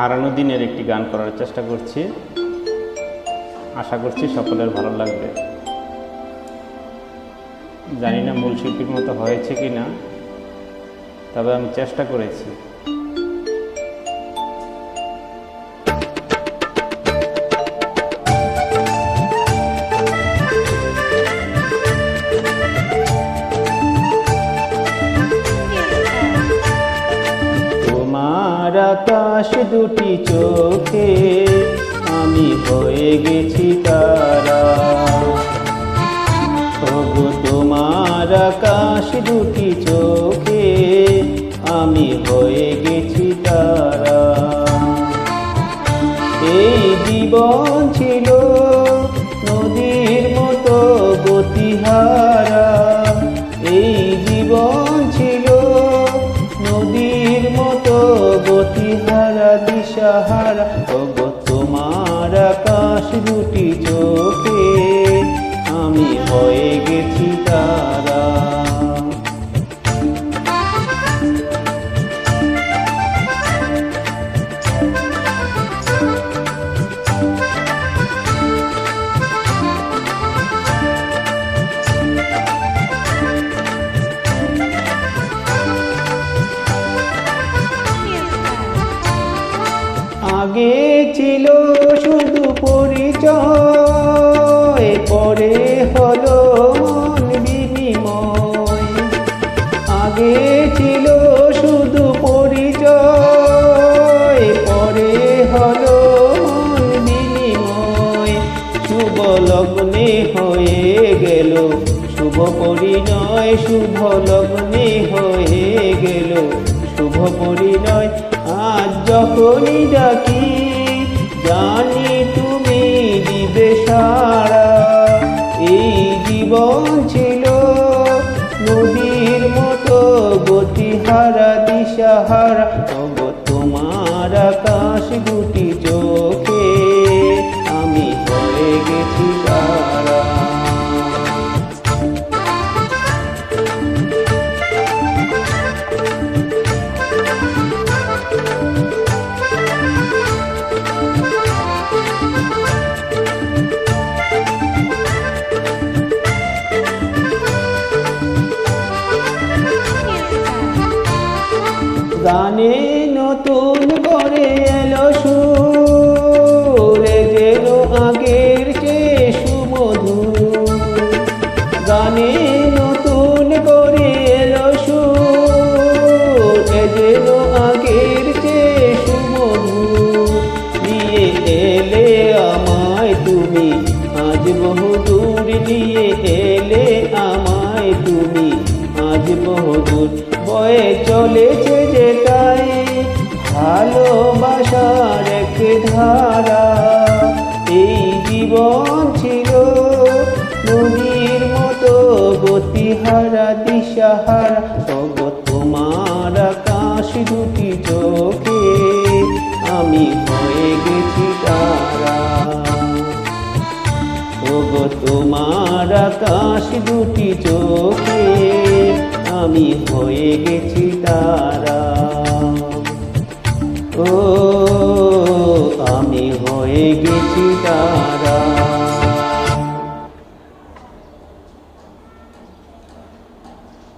হারানো দিনের একটি গান করার চেষ্টা করছি। আশা করছি সকলের ভালো লাগবে। জানি না মূল শিল্পীর মতো হয়েছে কি না তবে আমি চেষ্টা করেছি। তোমার আকাশ দুটি চোখে, আমি হয়ে গেছি তারা। তবু তোমার আকাশ দুটি চোখে, আমি হয়ে গেছি তারা। এই জীবন ছিল নদীর মতো গতিহারা। এই জীবন ছিল নদীর মতো আগে ছিল শুধু পরিচয়, পরে হলো শুধু শুভ লগ্নে হয়ে গেল, শুভ পরিণয়, শুভ লগ্নে হয়ে গেল শুভ পরিণয়। আজ যখনই ডাকি, জানি তুমি দিবে সারা এই জীবন ছিল নদীর মতো গতিহারা, দিশাহারা। তবু তোমার আকাশ গুটি চোখে। আমি হয়ে গানে নতুন করে এলো সুরে যেন আগের চেয়ে সুমধুর। গানে নতুন করে এলো সুরে যেন আগের চেয়ে সুমধুর। নিয়ে এলে আমায় তুমি, আজ বহুদূর নিয়ে বহুদূর বয়ে চলেছে যেটাই ভালোবাসার এক ধারা। এই জীবন ছিল নদীর মতো, গতিহারা, দিশাহারা তব তোমার আকাশ দুটি চোখে। আমি হয়ে গেছি তারা। তোমার আকাশ দুটি চোখে। আমি হয়ে গেছি তারা। ও আমি হয়ে গেছি তারা।